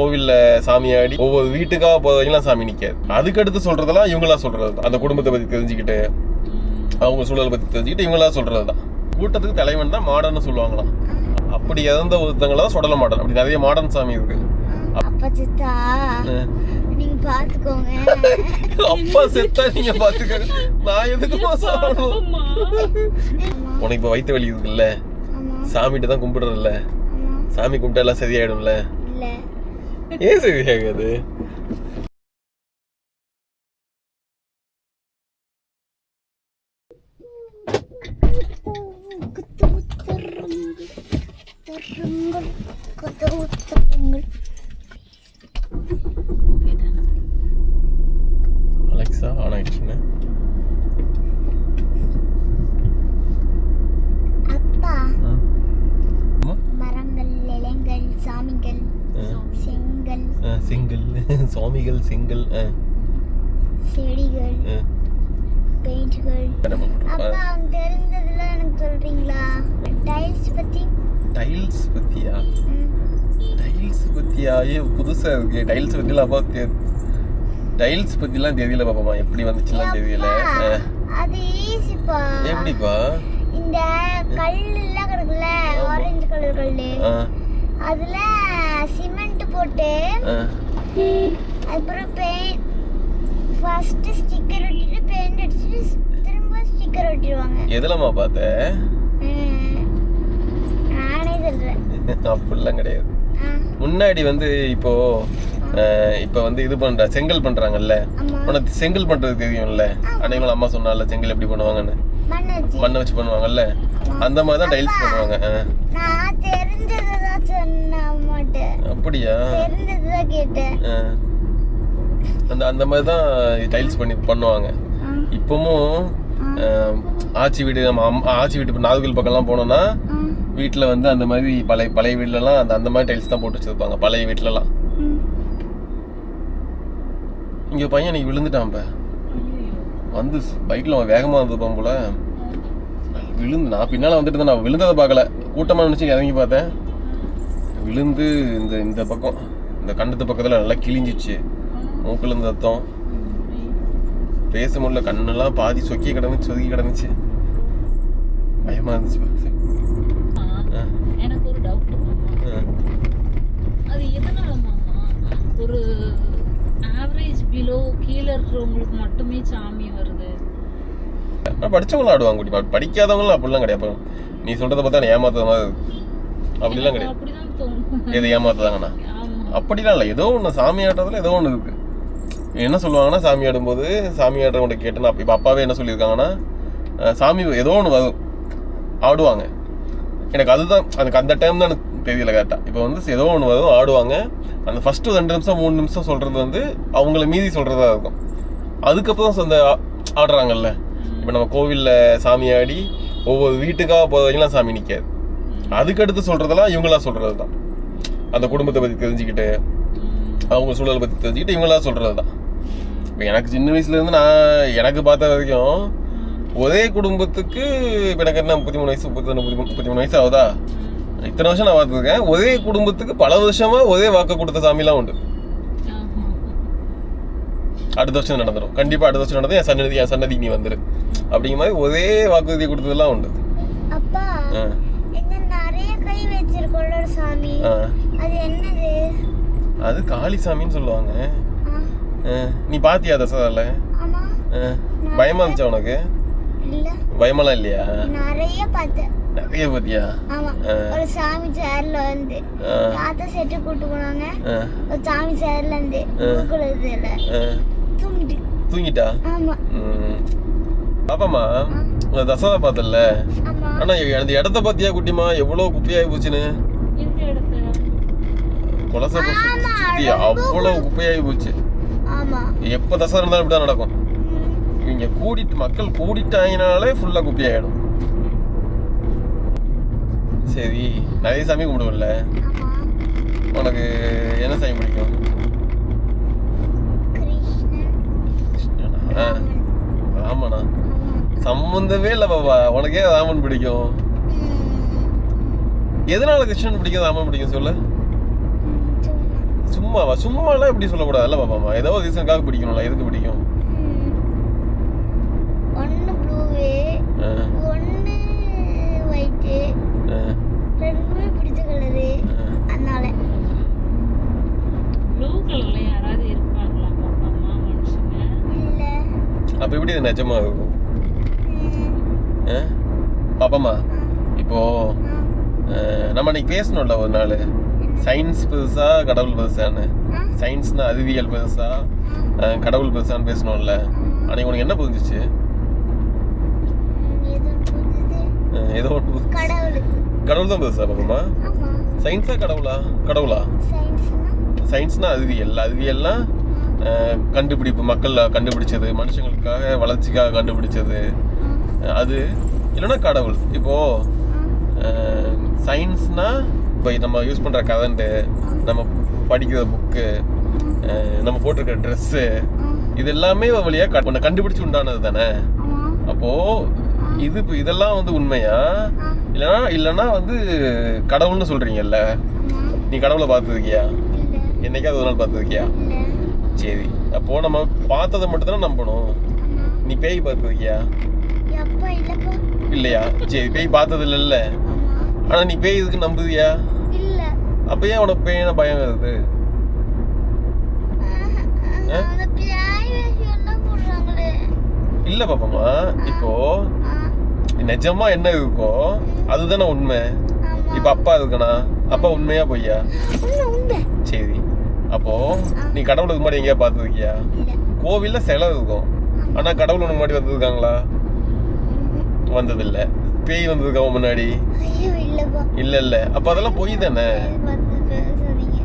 கோவில்ல சாமி ஆடி ஒவ்வொரு வீட்டுக்கா போதெல்லாம் சாமி நிக்காது. அதுக்கு அடுத்து சொல்றதெல்லாம் இவங்களா சொல்றது தான். அந்த குடும்பத்தை பத்தி தெரிஞ்சுக்கிட்டு அவங்க சூழலை பத்தி தெரிஞ்சுக்கிட்டு இவங்களா சொல்றது தான். கூட்டத்துக்கு தலைவன் தான் மாடர்னு சொல்லுவாங்களாம். அப்படி இறந்த ஒருத்தங்கள தான் சுடல மாடன் அப்படி நிறைய மாடர்ன் சாமி இருக்கு. அப்பா சித்தா. நீங்க பாத்துக்கோங்க. அப்பா செத்தா நீங்க நான் எதுக்குமா சாகணும் உனக்கு இப்ப வயிற்று வலி இருக்குல்ல. சாமிகிட்ட தான் கும்பிடுறல்ல. ஆமா. சாமி கும்பிட்டா எல்லாம் சரியாயிடும்ல. இல்ல ஏன் சரியாகாது அலெக்சா ஆன் ஆயிடுச்சுன்னு அப்பா அம்மா? மரங்கள் இலைங்கள் சாமிகள் அஹ், செங்கல் அஹ், சிங்கிள் சுவாமிகள் சிங்கிள் அஹ், செடிகள். பெயிண்ட்கள். அப்பா அவங்க தெரிஞ்சதெல்லாம் எனக்கு சொல்றீங்களா? டைல்ஸ் பத்தி? டைல்ஸ் பத்தியா. டைல்ஸ் பத்தியா? ஏ புதுசா இருக்கு. டைல்ஸ் பத்திலாம் அப்பா டைல்ஸ் பத்திலாம் தெரியல பாப்பாமா எப்படி வந்துச்சுலாம் தெரியல. அது ஈஸிப்பா எப்படிப்பா? இந்த கல் எல்லாம் கிடக்குல்ல ஆமா. ஆரஞ்சு கலர் கல்லு. அதுல சிமெண்ட் போட்டு. அப்புறம் பெயிண்ட் ஃபர்ஸ்ட் ஸ்டிக்கர் ஒட்டிட்டு பெயிண்ட் அடிச்சுட்டு திரும்ப ஸ்டிக்கர் ஒட்டிடுவாங்க. எதுலம்மா பார்த்த. நானே சொல்றேன். அப்படிலாம் கிடையாது. முன்னாடி வந்து இப்போ இப்போ வந்து இது பண்ற செங்கல் பண்றாங்கல்ல? உனக்கு செங்கல் பண்றது தெரியும்ல? அன்னைக்கு அம்மா சொன்னால செங்கல் எப்படி பண்ணுவாங்கன்னு? மண்ணை வச்சு. பண்ணுவாங்கல்ல? அந்த மாதிரி தான் டைல்ஸ் பண்ணுவாங்க. அப்படியா. அந்த அந்த மாதிரி தான் டைல்ஸ் பண்ணி பண்ணுவாங்க. இப்பவும் ஆச்சி வீடு நம்ம ஆச்சி வீட்டு நாகர்கோவில் பக்கம்லாம் போனோம்னா வீட்டில் வந்து அந்த மாதிரி பழைய பழைய வீட்லலாம் அந்த அந்த மாதிரி டைல்ஸ் தான் போட்டு வச்சிருப்பாங்க பழைய வீட்டிலலாம் ம். இங்கே பையன் இன்னைக்கு விழுந்துட்டான் இப்ப. வந்து பைக்கில் அவன் வேகமாக வந்துருப்பான் போல. விழுந்து நான் பின்னால் வந்துட்டு இருந்தேன் நான் விழுந்ததை பார்க்கல. கூட்டமாக நினச்சி இறங்கி பார்த்தேன். விழுந்து இந்த இந்த பக்கம் இந்த கண்டத்து பக்கத்தில் நல்லா கிழிஞ்சிச்சு. மூக்குல இருந்து ரத்தம். பேச முடியல கண்ணெல்லாம் பாதி சொக்கி கிடந்துச்சு சொதுக்கி கிடந்துச்சு. பயமா இருந்துச்சு எனக்கு ஒரு டவுட். அது எதனால ஒரு ஆவரேஜ் பிலோ கீழே இருக்கிறவங்களுக்கு மட்டுமே சாமி வருது. ஆனா படிச்சவங்களும் ஆடுவாங்க குட்டி படிக்காதவங்களும் அப்படிலாம் கிடையாது. நீ சொல்றத பார்த்தா நான் ஏமாத்துற மாதிரி. அப்படிலாம் கிடையாது. எது ஏமாத்துதாங்கண்ணா அப்படிலாம் இல்லை. ஏதோ ஒன்று சாமி ஆட்டத்தில் ஏதோ ஒன்று இருக்கு. என்ன சொல்லுவாங்கன்னா சாமி ஆடும்போது சாமி ஆடுறவங்க கேட்டு நான் இப்போ அப்பாவே என்ன சொல்லியிருக்காங்கன்னா சாமி ஏதோ ஒன்று வரும். ஆடுவாங்க. எனக்கு அதுதான் எனக்கு அந்த டைம் தான் எனக்கு தெரியல கரெக்டாக இப்போ வந்து ஏதோ ஒன்று வரும் ஆடுவாங்க. அந்த ஃபஸ்ட்டு ரெண்டு நிமிஷம் மூணு நிமிஷம் சொல்கிறது வந்து அவங்கள மீறி சொல்கிறதா இருக்கும். அதுக்கப்புறம் சொந்த ஆடுறாங்கல்ல. இப்போ நம்ம கோவிலில் சாமி ஆடி ஒவ்வொரு வீட்டுக்காக போகிறவங்களாம் சாமி நிற்காது அதுக்கடுத்து சொல்கிறதெல்லாம் இவங்களா சொல்கிறது தான் அந்த குடும்பத்தை பற்றி தெரிஞ்சுக்கிட்டு அவங்க சூழலை பற்றி தெரிஞ்சுக்கிட்டு இவங்களா சொல்கிறது தான் இப்போ எனக்கு சின்ன வயசுலேருந்து நான் எனக்கு பார்த்த வரைக்கும் ஒரே குடும்பத்துக்கு இப்போ எனக்கு என்ன முப்பத்தி மூணு வயசு முப்பத்தி ரெண்டு முப்பத்தி மூணு வயசு ஆகுதா? இத்தனை வருஷம் நான் பார்த்துருக்கேன். ஒரே குடும்பத்துக்கு பல வருஷமா ஒரே வாக்கு கொடுத்த சாமிலாம் உண்டு. அடுத்த வருஷம் நடந்துடும் கண்டிப்பாக அடுத்த வருஷம் நடந்து என் சன்னதி என் சன்னதிக்கு நீ வந்துரு. அப்படிங்கிற மாதிரி ஒரே வாக்குறுதி கொடுத்ததெல்லாம் உண்டு. அது என்னது? அது காளி சாமின்னு சொல்லுவாங்க. நீ பாத்தியா தசதால ஆமா. பயமா இருந்துச்சா உனக்கு? இல்ல. பயமெல்லாம் இல்லையா? நிறைய பார்த்தேன். நிறைய பாத்தியா? ஆமா. ஆ. ஒரு சாமி சேர்ல வந்து ஆ, தாத்தா செட்டு கூட்டு போனாங்க. ஒரு சாமி சேர்ல இருந்து. தூங்கிட்டு. தூங்கிட்டா? ஆமா. ம். பாப்பாமா தசதா பார்த்தல ஆமா. ஆனா அந்த இடத்த பாத்தியா குட்டிமா எவ்வளவு குப்பையாகி போச்சுன்னு. குலசை அவ்வளவு குப்பையாகி போச்சு. எப்ப தசை இருந்தாலும் இப்படிதான் நடக்கும். இவங்க கூடிட்டு மக்கள் கூடிட்டாங்கனாலே ஃபுல்லா குப்பையாயிடும் சரி நிறைய சாமி கும்பிடுவல்ல உனக்கு என்ன சாமி பிடிக்கும்? ராமன். சம்பந்தமே இல்லை பாப்பா உனக்கே ராமன் பிடிக்கும். எதனால கிருஷ்ணன் பிடிக்கும் ராமன் பிடிக்கும் சொல்லு. சும்மாவா? சும்மாலாம் எப்படி சொல்லக்கூடாதுல்ல பாப்பாமா ஏதோ ரீசனுக்காக பிடிக்கணும்ல. எதுக்கு பிடிக்கும்? ஒன்று ப்ளூவு ஒன்று ஒயிட்டு ரெண்டுமே பிடிச்ச கலரு. அதனால. ப்ளூ கலர்ல யாராவது இருப்பாங்களா பாப்பாமா மனுஷங்க? இல்லை. அப்ப எப்படி இது நிஜமா இருக்கும்? பாப்பாமா இப்போ நம்ம அன்னைக்கு பேசணும்ல ஒரு நாள். சயின்ஸ் பெருசா கடவுள் பெருசான்னு. சயின்ஸ்னா அறிவியல் பெருசா கடவுள் பெருசான்னு பேசணும்ல அன்னைக்கு உனக்கு என்ன புரிஞ்சிச்சு? ஏதோ ஒன்று கடவுள் தான் பெருசா ஆமாம் சயின்ஸா கடவுளா? கடவுளா? சயின்ஸ்னா அறிவியல். அறிவியல்னா கண்டுபிடிப்பு மக்கள் கண்டுபிடிச்சது மனுஷங்களுக்காக வளர்ச்சிக்காக கண்டுபிடிச்சது. அது இல்லைன்னா கடவுள். இப்போ சயின்ஸ்னா இப்போ நம்ம யூஸ் பண்ணுற கரண்ட்டு நம்ம படிக்கிற புக்கு நம்ம போட்டிருக்கிற ட்ரெஸ்ஸு இது எல்லாமே ஒரு வழியா க- ஒண்ணு கண்டுபிடிச்சு உண்டானது தானே? ஆமாம் அப்போ இது இப்போ இதெல்லாம் வந்து உண்மையா? இல்லைன்னா இல்லைன்னா வந்து கடவுள்னு சொல்றீங்கல்ல? ஆமாம் நீ கடவுளை பார்த்துருக்கியா? என்னைக்காவது ஒரு நாள் பார்த்துருக்கியா? சரி அப்போ நம்ம பார்த்ததை மட்டும் தானே நம்பணும். நீ பேய் பார்த்துருக்கியா? இல்லையா? சரி பேய் பார்த்தது இல்லைல்ல ஆனால் நீ பேய் இதுக்கு நம்புதியா இல்லை. அப்போ ஏன் உனக்கு பேயின பயம் வருது? இல்லை பாப்பாமா. இப்போ நிஜமா என்ன இருக்கோ அதுதானே உண்மை. இப்போ அப்பா இருக்கனா? அப்பா உண்மையா பொய்யா? சரி. அப்போ நீ கடவுளுக்கு முன்னாடி எங்கேயா பார்த்துருக்கியா? கோவில்ல சிலை இருக்கும். ஆனால் கடவுள் உனக்கு முன்னாடி வந்திருக்காங்களா? வந்ததில்லை. பேய் வந்திருக்கா உன் முன்னாடி? இல்ல இல்ல. அப்ப அதெல்லாம் பொய் தானே?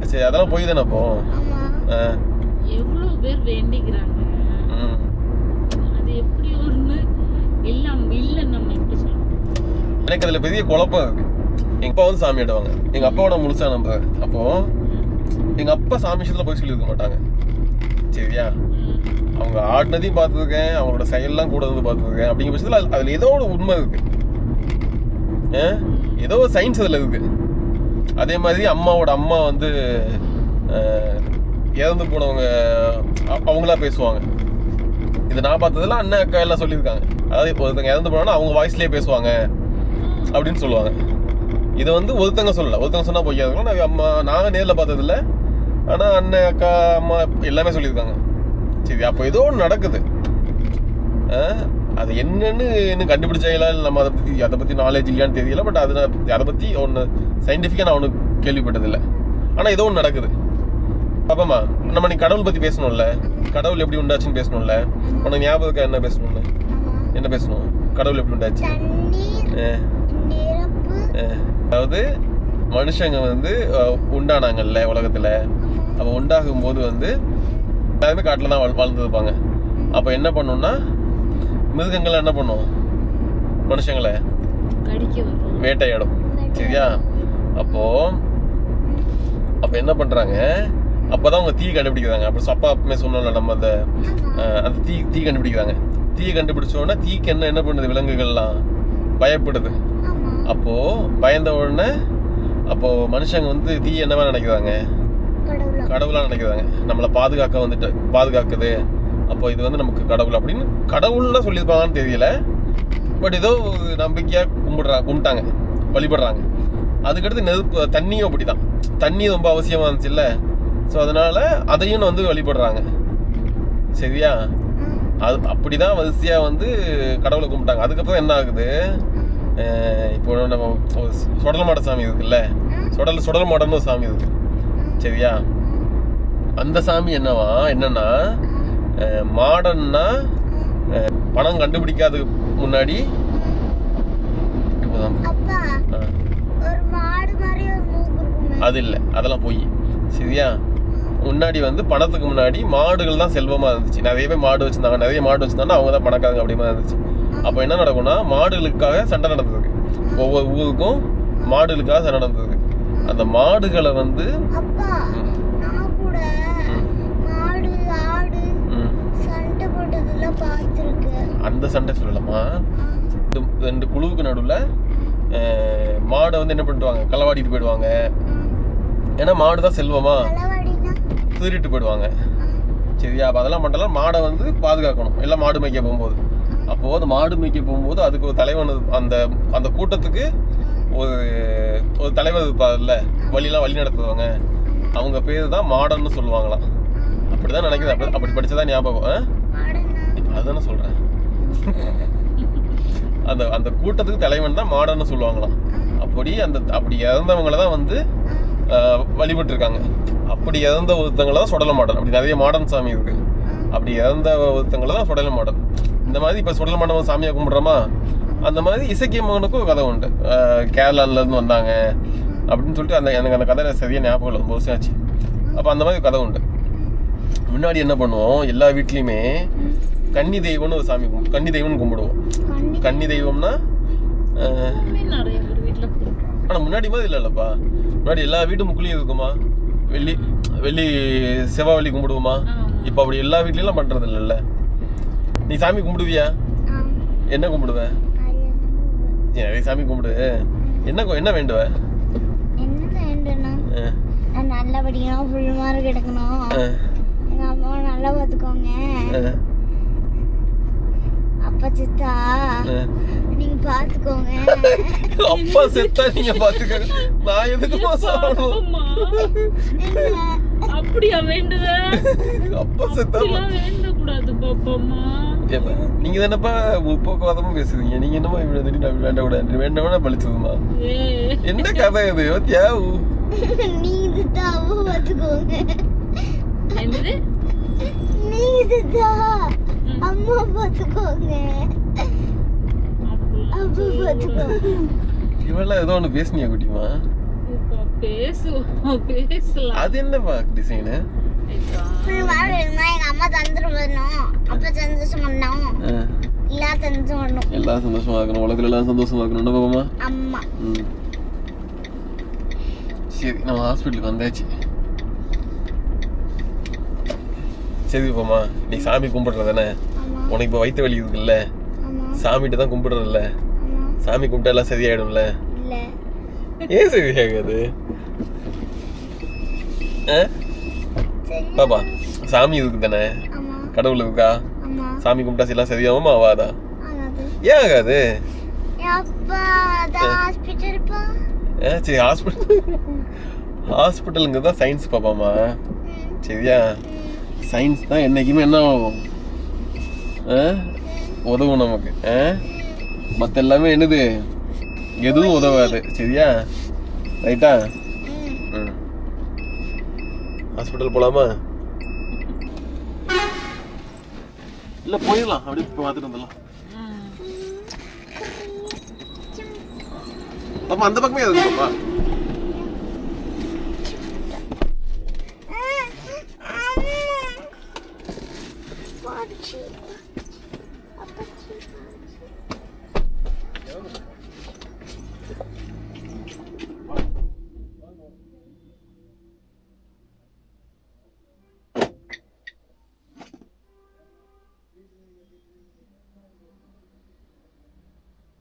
சரி அதெல்லாம் பொய் தானே அப்போ? எவ்வளவு பேர் வேண்டிக்கிறாங்க. அது எப்படி ஒண்ணு? எல்லாம் இல்ல நம்ம எப்படி எனக்கு அதுல பெரிய குழப்பம் இருக்கு. எங்க அப்பா வந்து சாமி ஆடுவாங்க எங்க அப்பாவோட முழுசா நம்புறாரு அப்போ எங்க அப்பா சாமி விஷயத்துல போய் சொல்லியிருக்க மாட்டாங்க. சரியா? அவங்க ஆடினதையும் பார்த்துருக்கேன். அவங்களோட செயல்லாம் கூட இருந்து பார்த்துருக்கேன். அப்படிங்கிற பட்சத்தில் அது- அதுல ஏதோ ஒரு உண்மை இருக்கு. ஆ? ஏதோ சயின்ஸ் அதில் இருக்கு அதே மாதிரி அம்மாவோட அம்மா வந்து இறந்து போனவங்க அவங்களா பேசுவாங்க. இது நான் பார்த்ததுல அண்ணன் அக்கா எல்லாம் சொல்லியிருக்காங்க. அதாவது இப்போ ஒருத்தங்க இறந்து போனா அவங்க வாய்ஸ்லேயே பேசுவாங்க அப்படின்னு சொல்லுவாங்க. இதை வந்து ஒருத்தங்க சொல்லலை. ஒருத்தங்க சொன்னால் பொய்யா இருக்கும் நான் அம்மா நாங்கள் நேரில் பார்த்ததில்ல. ஆனால் அண்ணன் அக்கா அம்மா எல்லாமே சொல்லியிருக்காங்க. சரி அப்போ ஏதோ ஒன்று நடக்குது. ஆ? அது என்னன்னு இன்னும் கண்டுபிடிச்சாங்களா இல்லை நம்ம அதை பற்றி அதை பற்றி நாலேஜ் இல்லையான்னு தெரியல பட் அது அதை பற்றி ஒன்று சயின்டிஃபிக்காக நான் ஒன்று கேள்விப்பட்டதில்லை. ஆனால் ஏதோ ஒன்று நடக்குது. பாப்பாமா நம்ம நீ கடவுள் பற்றி பேசணும்ல? கடவுள் எப்படி உண்டாச்சுன்னு பேசணும்ல? உனக்கு ஞாபகம் என்ன பேசணும்னு? ஆமாம் என்ன பேசணும்? கடவுள் எப்படி உண்டாச்சு. அதாவது மனுஷங்க வந்து உண்டானாங்கல்ல உலகத்தில். அப்போ உண்டாகும் போது வந்து எல்லாருமே காட்டில் தான் வாழ் வாழ்ந்துருப்பாங்க. அப்போ என்ன பண்ணும்னா மிருகங்கள் என்ன பண்ணும்? மனுஷங்களை வேட்டையாடும். சரியா? அப்போ அப்போ என்ன பண்றாங்க? அப்பதான் அவங்க தீ கண்டுபிடிக்கிறாங்க. அப்புறம் அப்பா அப்பமே சொன்னோம்ல நம்ம அந்த அந்த தீ தீ கண்டுபிடிக்கிறாங்க. தீயை கண்டுபிடிச்ச உடனே தீக்கு என்ன என்ன பண்ணுது? விலங்குகள்லாம் பயப்படுது. ஆமாம் அப்போ பயந்த உடனே அப்போ மனுஷங்க வந்து தீ என்னவா நினைக்கிறாங்க? கடவுளா. கடவுளா நினைக்கிறாங்க. நம்மளை பாதுகாக்க வந்துட்டு பாதுகாக்குது. அப்போ இது வந்து நமக்கு கடவுள் அப்படின்னு கடவுள்லாம் சொல்லியிருப்பாங்கன்னு தெரியல. பட் ஏதோ ஒரு நம்பிக்கையா கும்பிடுறா கும்பிட்டாங்க வழிபடுறாங்க. அதுக்கடுத்து நெருப்பு தண்ணியும் அப்படிதான். தண்ணி ரொம்ப அவசியமா இருந்துச்சுல்ல. ஸோ அதனால அதையும் வந்து வழிபடுறாங்க. சரியா? அது அப்படிதான் வரிசையா வந்து கடவுளை கும்பிட்டாங்க. அதுக்கப்புறம் என்ன ஆகுது? இப்போ நம்ம சுடல மாட சாமி இருக்குல்ல? சுடல் சுடல் மாடன்னு சாமி இருக்கு. சரியா? அந்த சாமி என்னவா? என்னன்னா அஹ் பணம் கண்டுபிடிக்காததுக்கு முன்னாடி அது இல்லை அதெல்லாம் போய். சரியா? முன்னாடி வந்து பணத்துக்கு முன்னாடி மாடுகள் தான் செல்வமா இருந்துச்சு. நிறைய பேர் மாடு வச்சிருந்தாங்க. நிறைய மாடு வச்சிருந்தாங்கன்னா அவங்க தான் பணக்காரங்க அப்படி மாதிரி இருந்துச்சு. அப்போ என்ன நடக்கும்னா மாடுகளுக்காக சண்டை நடந்ததுக்கு ஒவ்வொரு ஊருக்கும் மாடுகளுக்காக சண்டை நடந்ததுக்கு அந்த மாடுகளை வந்து அப்பா நான் கூட மாடு ஆடு ம், சண்டை போட்டதெல்லாம் பார்த்துருக்கேன் அந்த சண்டை சொல்லலாமா? ரெண்டு ரெண்டு குழுவுக்கு நடுவில் மாடை வந்து என்ன பண்ணிடுவாங்க களவாடிட்டு போயிடுவாங்க. ஏன்னா மாடு தான் செல்வமா திருட்டு போயிடுவாங்க. சரியா? அப்போ அதெல்லாம் பண்ணலாம். மாடை வந்து பாதுகாக்கணும். எல்லாம் மாடு மேய்க்க போகும்போது. அப்போது அந்த மாடு மேய்க்க போகும்போது அதுக்கு ஒரு தலைவன் அந்த அந்த கூட்டத்துக்கு ஒரு ஒரு தலைவர் இருப்பார்ல வழியெல்லாம் வழி நடத்துவாங்க. அவங்க பேர் தான் மாடன்னு சொல்லுவாங்களாம். அப்படிதான் நினைக்குது. அப்படி அப்படி படிச்சதா ஞாபகம் அதுதானே சொல்றேன். அந்த அந்த கூட்டத்துக்கு தலைவன் தான் மாடன்னு சொல்லுவாங்களாம். அப்படி அந்த அப்படி இறந்தவங்கள தான் வந்து வழிபட்டுருக்காங்க. அப்படி இறந்த ஒருத்தங்களை தான் சுடல மாடன். அப்படி நிறைய மாடன் சாமி இருக்கு. அப்படி இறந்த ஒருத்தங்களை தான் சுடல மாடன். இந்த மாதிரி இப்போ சுடல மாடன் சாமியை கும்பிட்றோமா? அந்த மாதிரி இசக்கியம்மனுக்கும் ஒரு கதை உண்டு. கேரளாலேருந்து வந்தாங்க. அப்படின்னு சொல்லிட்டு அந்த எனக்கு அந்த கதை சரியாக ஞாபகம் இல்லை. ரொம்ப வருஷம் ஆச்சு. அப்போ அந்த மாதிரி கதை உண்டு. முன்னாடி என்ன பண்ணுவோம்? எல்லா வீட்லேயுமே கன்னி தெய்வம்னு ஒரு சாமி கும்பிடு கன்னி தெய்வம்னு கும்பிடுவோம். கன்னி தெய்வம்னா அஹ், இன்னுமே நிறைய பேர் வீட்டுல போட்டுருக்காங்க ஆனா முன்னாடி மாதிரி இல்லைல்லப்பா. முன்னாடி எல்லா வீட்டு முக்குலையும் இருக்குமா? வெள்ளி வெள்ளி செவ்வாய் வெள்ளி கும்பிடுவோமா. இப்போ அப்படி எல்லா வீட்லயும் பண்றது இல்லைல்ல. நீ சாமி கும்பிடுவியா? என்ன கும்பிடுவ? நிறைய சாமி கும்பிடு. என்ன என்ன வேண்டுவ? என்ன வேண்டும்னா அஹ், நான் நல்லா படிக்கணும் ஃபுல் மார்க் எடுக்கணும். நல்லா பார்த்துக்கோங்க. அப்பா சித்தா. நீங்க பார்த்துக்கோங்க. அப்பா செத்தா நீங்க பாத்துக்க நான் எதுக்குமா சாகணும்? அப்படியா வேண்டுவ அப்பா செத்தா வேண்டக்கூடாது பாப்பாம்மா. ஏப்பா, நீங்க தானப்பா முற்போக்குவாதமும் பேசுறீங்க. நீங்க என்னமா இப்படி திடீர்னு அப்படி வேண்டக்கூடாது வேண்ட வேணா பழிச்சதுமா? என்ன கதை இது? யோத்தியா நீங்க சித்தா அம்மா பார்த்துக்கோங்க. என்னது? சித்தா அம்மா பார்த்துக்கோங்க. அப்பா. பார்த்துக்கோங்க இவெல்லாம் ஏதோ ஒன்று பேசுனியா குட்டிமா? பேசுவோம் பேசலாம் அது என்னப்பா டிசைனு எங்க அம்மா தந்துட்டு வரணும் அப்பா சந்தோஷம் பண்ணணும் எல்லா சந்தோஷம் பண்ணணும் எல்லாம் சந்தோஷமா இருக்கணும். உலகத்துல எல்லாம் சந்தோஷமா இருக்கணும். பாப்பா அம்மா? சரி நம்ம ஹாஸ்பிட்டலுக்கு வந்தாச்சு. சரி பாப்பா நீ சாமி கும்பிடுற தானே? உனக்கு இப்போ வயிற்று வலி இருக்குல்ல? சாமிகிட்ட தான் கும்பிடுறல்ல ஆமா. சாமி கும்பிட்டா எல்லாம் சரியாயிடும்ல? ஏன் சரியாகாது பாப்பா சாமி இருக்கு தானே? கடவுள் இருக்கா சாமி கும்பிட்டா எல்லாம் சரியாகுமா? ஆகாதா? ஏன் ஆகாது? சரி. ஹாஸ்பிட்டல் ஹாஸ்பிட்டலுங்க தான் சயின்ஸ் பாப்பாமா சரியா? சயின்ஸ் தான் என்னைக்குமே என்ன ஆகும்? உதவும் நமக்கு. ஆ? மற்ற எல்லாமே என்னது? எதுவும் உதவாது. சரியா? ரைட்டா? ம். ஹாஸ்பிட்டல் போலாமா? இல்லை போயிடலாம். அப்படியே போய் பார்த்துட்டு வந்துடலாம். ம். பாப்பா அந்த பக்கமே இருக்கு